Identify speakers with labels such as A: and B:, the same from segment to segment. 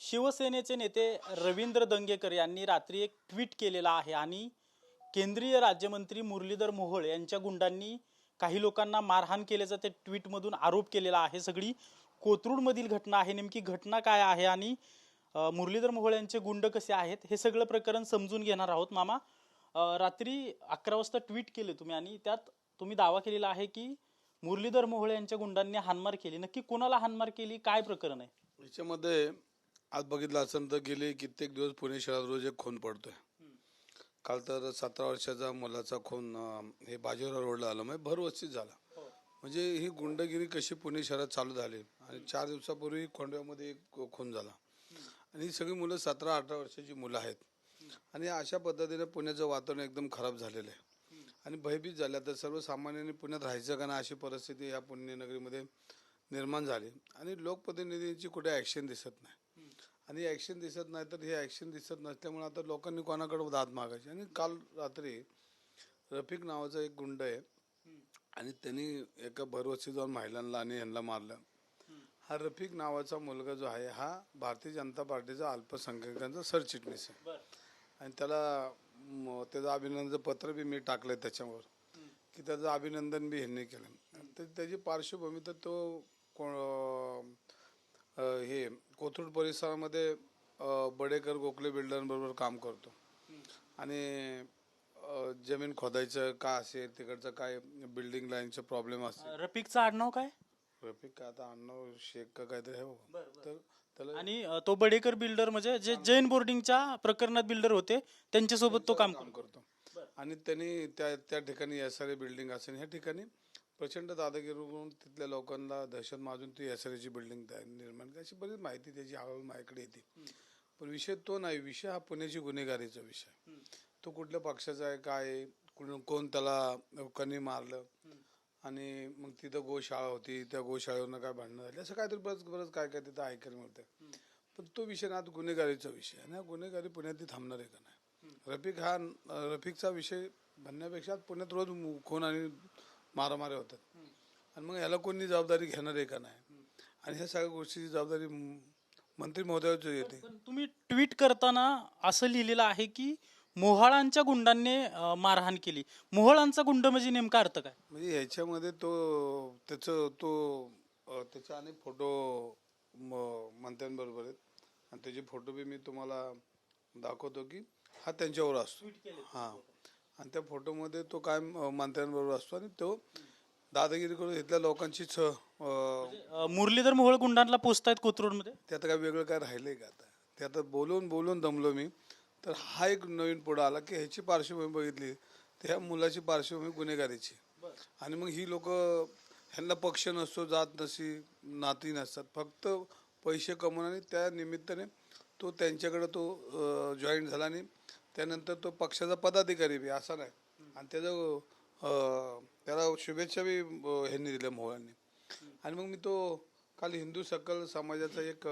A: शिवसेनेचे नेते रवींद्र दंगेकर यांनी रात्री एक ट्विट केलेला आहे आणि केंद्रीय राज्यमंत्री मुरलीधर मोहोळ यांच्या गुंडांनी काही लोकांना मारहाण केल्याचा ते ट्विटमधून आरोप केलेला आहे. सगळी कोथरूडमधील घटना आहे. नेमकी घटना काय आहे आणि मुरलीधर मोहोळ यांचे गुंड कसे आहेत हे सगळं प्रकरण समजून घेणार आहोत. मामा रात्री अकरा वाजता ट्विट केले तुम्ही आणि त्यात तुम्ही दावा केलेला आहे की मुरलीधर मोहोळ यांच्या गुंडांनी हानमार केली. नक्की कोणाला हानमार केली? काय प्रकरण आहे?
B: याच्यामध्ये आज बघितलं असेल तर गेले कित्येक दिवस पुणे शहरात रोज एक खून पडतोय. काल तर सतरा वर्षाचा मुलाचा खून हे बाजीराव रोडला आला. म्हणजे भरवस्तीत झाला. म्हणजे ही गुंडगिरी कशी पुणे शहरात चालू झाली? आणि चार दिवसापूर्वी खोंड्यामध्ये एक खून झाला. आणि ही सगळी मुलं सतरा अठरा वर्षाची मुलं आहेत. आणि अशा पद्धतीने पुण्याचं वातावरण एकदम खराब झालेलं आहे. आणि भयभीत झाल्या तर सर्वसामान्यांनी पुण्यात राहायचं का ना अशी परिस्थिती या पुण्यनगरीमध्ये निर्माण झाली. आणि लोकप्रतिनिधींची कुठे ॲक्शन दिसत नाही. आणि ॲक्शन दिसत नाही तर हे ॲक्शन दिसत नसल्यामुळे आता लोकांनी कोणाकडे दाद मागायची? आणि काल रात्री रफिक नावाचा एक गुंड आहे. आणि त्यांनी एका भरवस्ती जाऊन महिलांना आणि यांना मारलं. हा रफिक नावाचा मुलगा जो आहे हा भारतीय जनता पार्टीचा अल्पसंख्याकांचा सरचिटणीस आहे. आणि त्याला त्याचं अभिनंदन पत्र बी मी टाकलंय त्याच्यावर की त्याचं अभिनंदन बी ह्यांनी केलं. तर त्याची पार्श्वभूमी तर तो कोण हे कोथरूड परिसरामध्ये बडेकर गोखले बिल्डरांबरोबर काम करतो. आणि जमीन खोदायचं का असेल तिकडचं काय बिल्डिंग लाईनचे प्रॉब्लेम असतील
A: रफिकचं आडनाव काय?
B: रफिक का आता अण्णव शेख का काहीतरी आहे. तर त्याला
A: आणि अ, तो बडेकर बिल्डर म्हणजे जे जैन बोर्डिंगच्या प्रकरणात बिल्डर होते त्यांच्यासोबत तो काम
B: काम करतो. आणि त्यांनी त्या त्या ठिकाणी एस आर बिल्डिंग असेल ह्या ठिकाणी प्रचंड दादागिरी करून तिथल्या लोकांना दहशत माजून ती एस आर ची बिल्डिंग निर्माण. अशी बरीच माहिती त्याची हळूहळू माझ्याकडे येते. पण विषय तो नाही. विषय हा पुण्याची गुन्हेगारीचा विषय. तो कुठल्या पक्षाचा आहे काय आहे, कुण- कोण त्याला कणी मारलं? आणि मग तिथं गोशाळा होती. त्या गोशाळेवरनं काय भांडणं झाली? असं काहीतरी बरंच बरंच काय काय तिथं ऐकायला मिळतं. पण तो विषय ना आता गुन्हेगारीचा विषय. ना गुन्हेगारी पुण्यात ती थांबणार आहे का नाही? रफिक हा रफिकचा विषय म्हणण्यापेक्षा पुण्यात रोज खून आणि मारामाऱ्या होतात. आणि मग ह्याला कोणी जबाबदारी घेणार आहे का नाही? आणि ह्या सगळ्या गोष्टीची जबाबदारी मंत्री महोदयाची येते.
A: पण तुम्ही ट्विट करताना असं लिहिलेलं आहे की मोहाळांच्या गुंडांनी मारहाण केली. मोहळांचा गुंड म्हणजे नेमका अर्थ काय?
B: म्हणजे ह्याच्यामध्ये तो त्याचं तो त्याचे अनेक फोटो मंत्र्यांबरोबर आहेत. आणि त्याचे फोटो बी मी तुम्हाला दाखवतो की हा त्यांच्यावर असतो. हां. आणि त्या फोटोमध्ये तो काय मंत्र्यांबरोबर असतो आणि तो दादागिरी करून इथल्या लोकांचीच अं,
A: अ, मुरलीधर मोहोळ गुंडांना पोचतायत कोथरूडमध्ये?
B: ते आता काय वेगळं काय राहिलंय का आता? ते आता बोलून बोलून दमलो मी. तर हा एक नवीन पुढं आला की ह्याची पार्श्वभूमी बघितली तर ह्या मुलाची पार्श्वभूमी गुन्हेगारीची. आणि मग ही लोक ह्यांना पक्ष नसतो जात नसी नाती नसतात. फक्त पैसे कमवून आणि त्या निमित्ताने तो त्यांच्याकडे तो जॉईन झाला आणि त्यानंतर तो पक्षाचा पदाधिकारी बी असा नाही. आणि त्याचं त्याला शुभेच्छा बी ह्यांनी दिल्या मोहळांनी आणि मग मी तो काल हिंदू सकल समाजाचा एक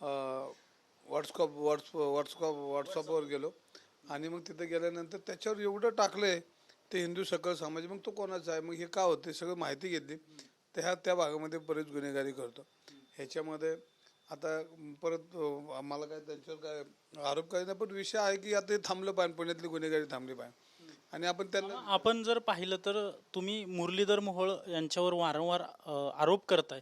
B: व्हॉट्सअप व्हॉट्स व्हॉट्सअप व्हॉट्सअपवर गेलो. आणि मग तिथे गेल्यानंतर त्याच्यावर एवढं टाकलंय ते हिंदू सकल समाज मग तो कोणाचा आहे मग हे का होते सगळं माहिती घेतली. तर ह्या त्या भागामध्ये बरेच गुन्हेगारी करतो. ह्याच्यामध्ये आता परत आम्हाला काय त्यांच्यावर काय आरोप काही नाही पण विषय आहे की आता हे थांबलं पाहिजे पुण्यातली गुन्हेगारी थांबली पाहिजे. आणि आपण त्यांना
A: आपण जर पाहिलं तर तुम्ही मुरलीधर मोहोळ यांच्यावर वारंवार आरोप करताय.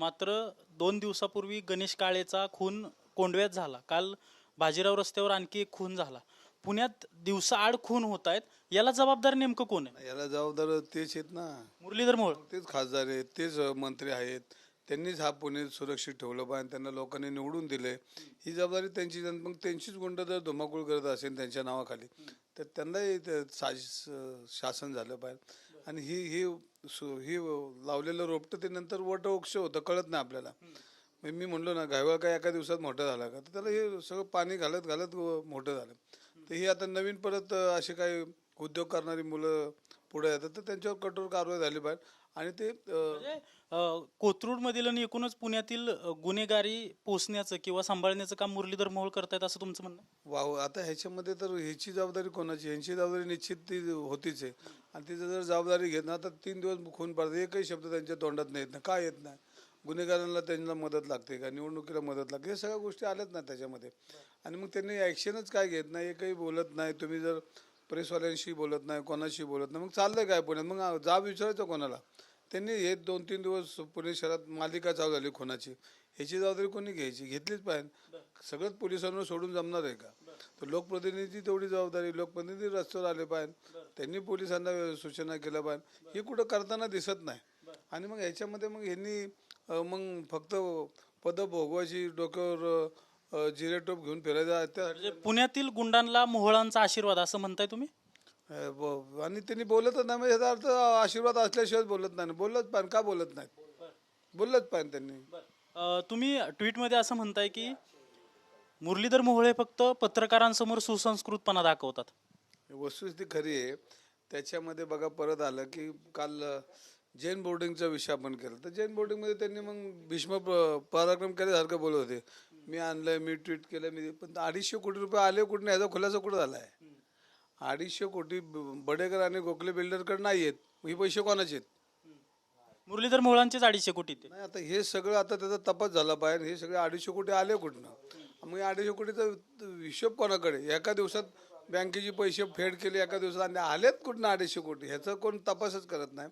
A: मात्र दोन दिवसापूर्वी गणेश काळेचा खून कोंडव्यात झाला. काल बाजीराव रस्त्यावर आणखी एक खून झाला. पुण्यात दिवसाआड खून होत आहेत याला जबाबदार नेमकं कोण आहे?
B: याला जबाबदार तेच आहेत ना.
A: मुरलीधर मोहोळ.
B: तेच खासदार आहेत तेच मंत्री आहेत. त्यांनीच हा पुणे सुरक्षित ठेवलं पाहिजे त्यांना लोकांनी निवडून दिले. ही जबाबदारी त्यांची मग त्यांचीच गुंड जर धुमाकूळ करत असेल त्यांच्या नावाखाली तर त्यांनाही ते शासन झालं पाहिजे. आणि ही ही सु- ही लावलेलं रोपटं ते नंतर वटवृक्ष होतं कळत नाही आपल्याला. मग मी म्हणलो ना गायवा काय एका दिवसात मोठं झाला का? तर त्याला हे सगळं पाणी घालत घालत व- मोठं झालं. तर ही आता नवीन परत असे काही उद्योग करणारी मुलं पुढे येतात तर त्यांच्यावर कठोर कारवाई झाली पाहिजे. आणि ते अ,
A: म्हणजे कोथरूड मधील आणि एकूणच पुण्यातील अ, गुन्हेगारी पोचण्याचं किंवा सांभाळण्याचं काम मुरलीधर मोहोळ करतायत असं तुमचं म्हणणं आहे?
B: वाव आता ह्याच्यामध्ये तर ह्याची जबाबदारी कोणाची? ह्यांची जबाबदारी निश्चित ती होतीच आहे. आणि तिचं जर जबाबदारी घेत ना तर तीन दिवस खून पडतात. एकही शब्द त्यांच्या तोंडात नाही येत नाही काय येत नाही? गुन्हेगारांना त्यांना मदत लागते का? निवडणुकीला मदत लागते. हे सगळ्या गोष्टी आल्याच ना त्याच्यामध्ये. आणि मग त्यांनी ॲक्शनच काय घेत नाही? एकही बोलत नाही. तुम्ही जर प्रेसवाल्यांशी बोलत नाही कोणाशी बोलत नाही. मग चाललं काय पुण्यात? मग जाब विचारायचं कोणाला? त्यांनी हे दोन तीन दिवस पुणे शहरात मालिका चालू झाली खुनाची. ह्याची जबाबदारी कोणी घ्यायची? घेतलीच पाहिजे. सगळंच पोलिसांवर सोडून जमणार आहे का? तर लोकप्रतिनिधी तेवढी जबाबदारी लोकप्रतिनिधी रस्त्यावर आले पाहिजे. त्यांनी पोलिसांना सूचना केल्या पाहिजे. हे कुठं करताना दिसत नाही. आणि मग ह्याच्यामध्ये मग ह्यांनी मग फक्त पद भोगवायची डोक्यावर अं, जिरेटोप घेऊन फिरायचा त्या
A: म्हणजे पुण्यातील गुंडांना मोहळांचा आशीर्वाद असं म्हणताय तुम्ही?
B: अं, ब- आणि त्यांनी बोलतच नाही. म्हणजे याचा अर्थ आशीर्वाद असल्याशिवाय बोलत नाही. बोललंच पाहिजे का बोलत नाहीत? बोललंच पाहिजे त्यांनी.
A: अ, तुम्ही ट्विटमध्ये असं म्हणताय की मुरलीधर मोहोळे फक्त पत्रकारांसमोर सुसंस्कृतपणा दाखवतात.
B: वस्तुस्थिती खरी आहे. त्याच्यामध्ये बघा परत आलं की काल अं, जैन बोर्डिंगचा विषय आपण केला. तर जैन बोर्डिंगमध्ये त्यांनी मग भीष्म प- पराक्रम केल्यासारखं बोलत होते. मी आणलंय मी ट्विट केलं मी पण अडीचशे कोटी रुपये आले कुठे नाही याचा खुलासा कुठं झाला आहे अडीचशे कोटी बडेकर आणि गोखले बिल्डरकडे नाही आहेत हे पैसे कोणाचे आहेत?
A: मुरलीधर मोहोळांचेच अडीचशे कोटी ते.
B: नाही आता हे सगळं आता त्याचा तपास झाला पाहिजे हे सगळे अडीचशे कोटी आले कुठनं? मग अडीचशे कोटीचा हिशोब कोणाकडे? एका दिवसात बँकेचे पैसे फेड केले एका दिवसात आणि आलेत कुठनं अडीचशे कोटी? ह्याचा कोण तपासच करत नाही.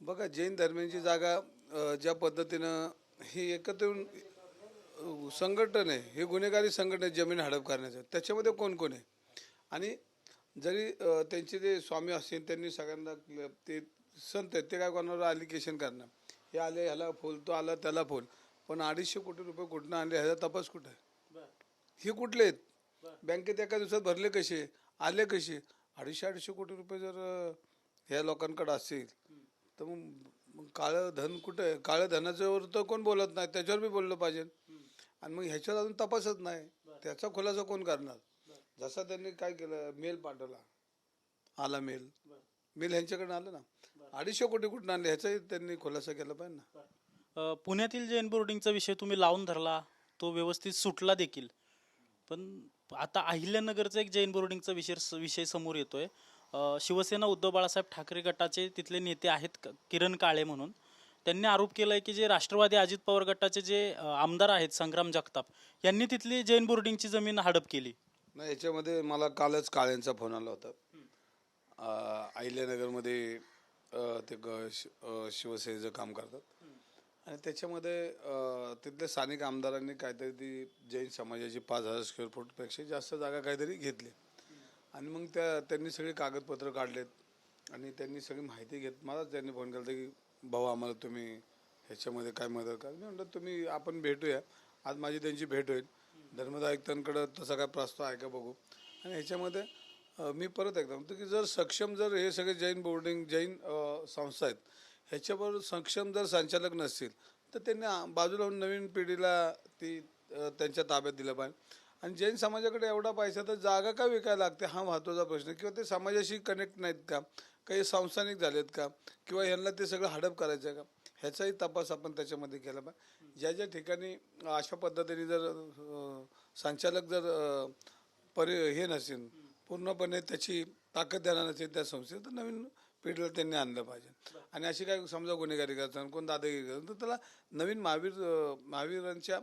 B: बघा जैन धर्मियांची जागा ज्या पद्धतीनं हे एकत्र येऊन संघटन आहे हे गुन्हेगारी संघटन आहे जमीन हडप करण्याचं त्याच्यामध्ये कोण कोण आहे? आणि जरी त्यांचे जे स्वामी असतील त्यांनी सगळ्यांना ते संत आहेत ते काय कोणावर अलिकेशन करणार. हे आले ह्याला फुल तो आला त्याला फुल. पण अडीचशे कोटी रुपये कुठनं आणले ह्याचा तपास कुठं आहे? हे कुठले आहेत? बँकेत एका दिवसात भरले कसे? आले कसे? अडीचशे अडीचशे कोटी रुपये जर ह्या लोकांकडे असतील तर मग काळं धन कुठं आहे? काळ्या धनाच्यावर तर कोण बोलत नाही? त्याच्यावर बी बोललं पाहिजे. आणि मग ह्याच्यावर अजून तपासच नाही. त्याचा खुलासा कोण करणार? जसा त्यांनी काय केलं मेल पाठवला. आला मेल. मेल ह्यांच्याकडे आलं ना. अडीचशे कोटी कुठून आणले ह्याचाही त्यांनी खुलासा केला पाहिजे ना.
A: अ, पुण्यातील जैन बोर्डिंगचा विषय तुम्ही लावून धरला तो व्यवस्थित सुटला देखील. पण आता अहिल्यानगरचा एक जैन बोर्डिंगचा विषय विषय समोर येतोय. अ, शिवसेना उद्धव बाळासाहेब ठाकरे गटाचे तिथले नेते आहेत क- किरण काळे म्हणून. त्यांनी आरोप केलाय की जे राष्ट्रवादी अजित पवार गटाचे जे अ, आमदार आहेत संग्राम जगताप यांनी तिथली जैन बोर्डिंगची जमीन हडप केली.
B: नाही याच्यामध्ये मला कालच काळ्यांचा फोन आला होता. अं, अहिल्यानगरमध्ये अं, ते ग- शि- अं, शिवसेनेचं काम करतात. आणि त्याच्यामध्ये अं, तिथल्या स्थानिक आमदारांनी काहीतरी ती जैन समाजाची पाच हजार स्क्वेअर फूटपेक्षा जास्त जागा काहीतरी घेतली. आणि मग त्या त्यांनी सगळी कागदपत्र काढलेत. आणि त्यांनी सगळी माहिती घेत मलाच त्यांनी फोन केला होता की भाऊ आम्हाला तुम्ही ह्याच्यामध्ये काय मदत करा? मी म्हटलं तुम्ही आपण भेटूया. आज माझी त्यांची भेट होईल. धर्मदा आयुक्तांकडं तसा काय प्रस्ताव आहे का बघू? आणि ह्याच्यामध्ये मी परत एकदा म्हणतो की जर सक्षम जर हे सगळे जैन बोर्डिंग जैन संस्था आहेत ह्याच्याबरोबर सक्षम जर संचालक नसतील तर त्यांनी बाजूला नवीन पिढीला ती त्यांच्या ताब्यात दिलं पाहिजे. आणि जैन समाजाकडे एवढा पैसा तर जागा का विकायला लागते हा महत्त्वाचा प्रश्न किंवा ते समाजाशी कनेक्ट नाहीत का? काही संस्थानिक झालेत का? किंवा यांना ते सगळं हडप करायचं आहे का? ह्याचाही तपास आपण त्याच्यामध्ये केला पाहिजे. ज्या ज्या ठिकाणी अशा पद्धतीने जर संचालक जर परि हे नसेल पूर्णपणे त्याची ताकद देणार नसेल त्या संस्थेत तर नवीन पिढीला त्यांनी आणलं पाहिजे. आणि अशी काय समजा गुन्हेगारी करतात कोण दादागिरी करतात तर त्याला नवीन महावीर महावीरांच्या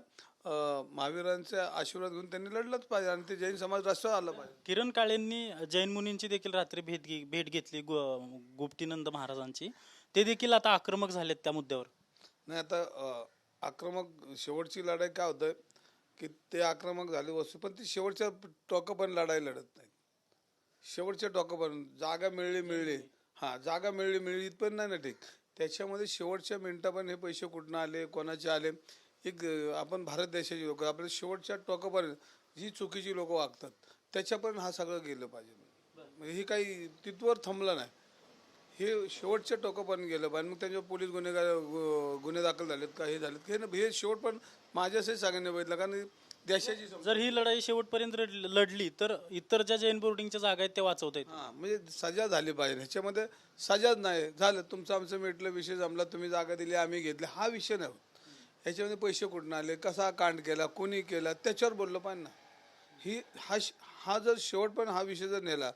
B: महावीरांचा आशीर्वाद घेऊन त्यांनी लढलंच पाहिजे आणि ते जैन समाज रस्त्यावर आलं पाहिजे.
A: किरण काळेंनी जैन मुनींची देखील रात्री भेट घे भेट घेतली गु- गुप्तीनंद महाराजांची. ते देखील आता आक्रमक झालेत त्या मुद्द्यावर.
B: नाही आता अं, आक्रमक शेवटची लढाई काय होतं की ते आक्रमक झाले वस्तू पण ती शेवटच्या टोकं पण लढाई लढत नाही शेवटच्या टोकं पण जागा मिळली मिळली. हां जागा मिळली मिळली पण नाही ना ठीक. त्याच्यामध्ये शेवटच्या मिनिटा पण हे पैसे कुठनं आले कोणाचे आले? एक आपण भारत देशाची लोक आपल्या शेवटच्या टोकापर्यंत जी चुकीची लोक वागतात. त्याच्यापर्यंत हा सगळं गेलं पाहिजे म्हणजे हे काही तिथवर थांबलं नाही. हे शेवटच्या टोकापर्यंत गेलं पाहिजे. मग त्यांच्यावर पोलीस गुन्हेगार गुन्हे दाखल झालेत का हे झालेत हे न- हे शेवट पण माझ्यासाठी सगळ्यांनी बघितलं कारण देशाची
A: जर ही लढाई शेवटपर्यंत लढली तर इतर ज्या जैन बोर्डिंगच्या जागा आहेत त्या वाचवता येतील
B: हा म्हणजे सजा झाली पाहिजे. ह्याच्यामध्ये सजाच नाही. झालं तुमचं आमचं मिटलं विषय जमला तुम्ही जागा दिली आम्ही घेतली. हा विषय नाही. ह्याच्यामध्ये पैसे कुठून आले कसा कांड केला कोणी केला त्याच्यावर बोललं पाहिजे ना. ही हा श- हा जर शेवट पण हा विषय जर नेला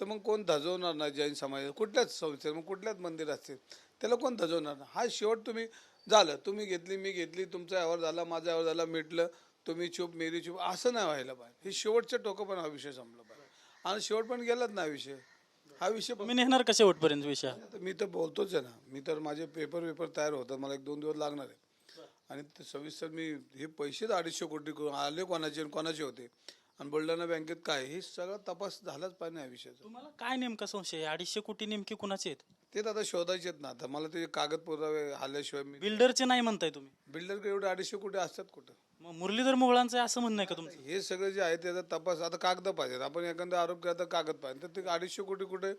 B: तर मग कोण धजवणार नाही जैन समाज कुठल्याच संस्थेत मग कुठल्याच मंदिर असतील त्याला कोण धजवणार नाही हा शेवट तुम्ही झालं. तुम्ही घेतली मी घेतली तुमचा यावर झाला माझा यावर झाला मिटलं तुम्ही चूप मेरी चूप असं नाही व्हायला पाहिजे. हे शेवटच्या टोकं पण हा विषय संपला पाहिजे. आणि शेवट पण गेलाच ना हा विषय? हा विषय
A: तुम्ही नेणार का शेवटपर्यंत विषय?
B: मी तर बोलतोच आहे ना. मी तर माझे पेपर वेपर तयार होतात. मला एक दोन दिवस लागणार आहे. आणि ते सविस्तर मी हे पैसेच अडीचशे कोटी करून आले कोणाचे आणि कोणाचे होते? आणि बुलढाणा बँकेत काय? हे सगळा तपास झालाच पाहिजे या विषयाचा.
A: तुम्हाला काय नेमका संशय आहे? अडीचशे कोटी नेमकी कुणाचे आहेत?
B: ते तर आता शोधायचे आहेत ना. आता मला ते कागद पुरावे आल्याशिवाय मी
A: बिल्डरचे नाही म्हणताय तुम्ही.
B: बिल्डरकडे एवढे अडीचशे कोटी असतात कुठं?
A: मग मुरलीधर मोहळांचं आहे असं म्हणणं आहे का तुमचं?
B: हे सगळं जे आहे त्याचा तपास आता कागद पाहिजेत. आपण एखादा आरोप केला तर कागद पाहिजे. तर ते अडीचशे कोटी कुठे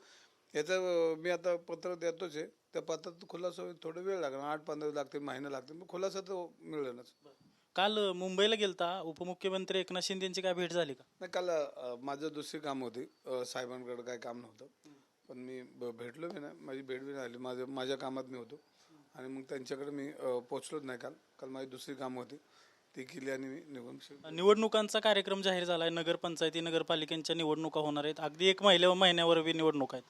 B: याचं मी आता पत्र देतोच आहे. त्या पत्रात खुलासा होईल थोडा वेळ लागणार आठ पंधरा दिवस लागतील महिना लागतील. मग खुलासा तर मिळेलच.
A: काल मुंबईला गेलता. उपमुख्यमंत्री एकनाथ शिंदे यांची काय भेट झाली का?
B: नाही काल अं, माझं दुसरी काम होती. अं, साहेबांकडे काय काम नव्हतं. पण मी ब- भेटलो मी नाही. माझी भेट बी नाही झाली. माझं माझ्या कामात मी होतो. आणि मग त्यांच्याकडे मी अं, पोचलोच नाही काल. काल माझी दुसरी कामं होती. ती केली आणि मी निघून शे-
A: निवडणुकांचा कार्यक्रम जाहीर झालाय. नगरपंचायती नगरपालिकांच्या निवडणुका होणार आहेत. अगदी एक महिन्या महिन्यावर बी निवडणूक आहेत.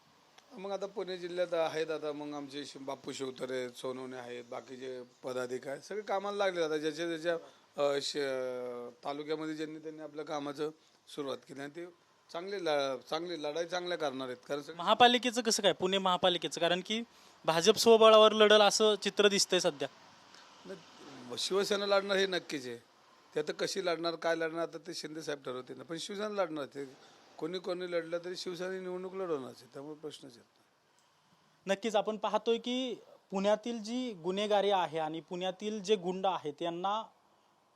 B: मग आता पुणे जिल्ह्यात आहेत आता मग आमचे शि- बापू शिवतरे सोनवणे आहेत बाकीचे पदाधिकारी सगळे कामाला लागले आता ज्याच्या ज्याच्या अं, श- तालुक्यामध्ये ज्यांनी त्यांनी आपल्या कामाचं सुरुवात केली आणि ते चांगले ल- चांगली लढाई चांगल्या करणार आहेत. कारण सगळे
A: महापालिकेचं कसं काय? पुणे महापालिकेचं. कारण की भाजप स्वबळावर लढल असं चित्र दिसतंय सध्या.
B: शिवसेना लढणार हे नक्कीच आहे. ते आता कशी लढणार काय लढणार आता ते शिंदे साहेब ठरवतील. ना पण शिवसेना लढणार ते कोणी कोणी लढलं तरी शिवसेना निवडणूक लढवणार आहे त्यामुळे प्रश्नच येत नाही.
A: नक्कीच आपण पाहतोय की पुण्यातील जी गुन्हेगारी आहे आणि पुण्यातील जे गुंड आहेत यांना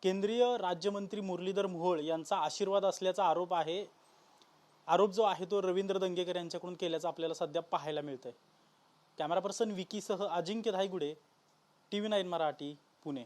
A: केंद्रीय राज्यमंत्री मुरलीधर मोहोळ यांचा आशीर्वाद असल्याचा आरोप आहे. आरोप जो आहे तो रवींद्र दंगेकर यांच्याकडून केल्याचा आपल्याला सध्या पाहायला मिळतंय. Camera person विकीसह Ajinkya Dhaygude T V nine Marathi Pune.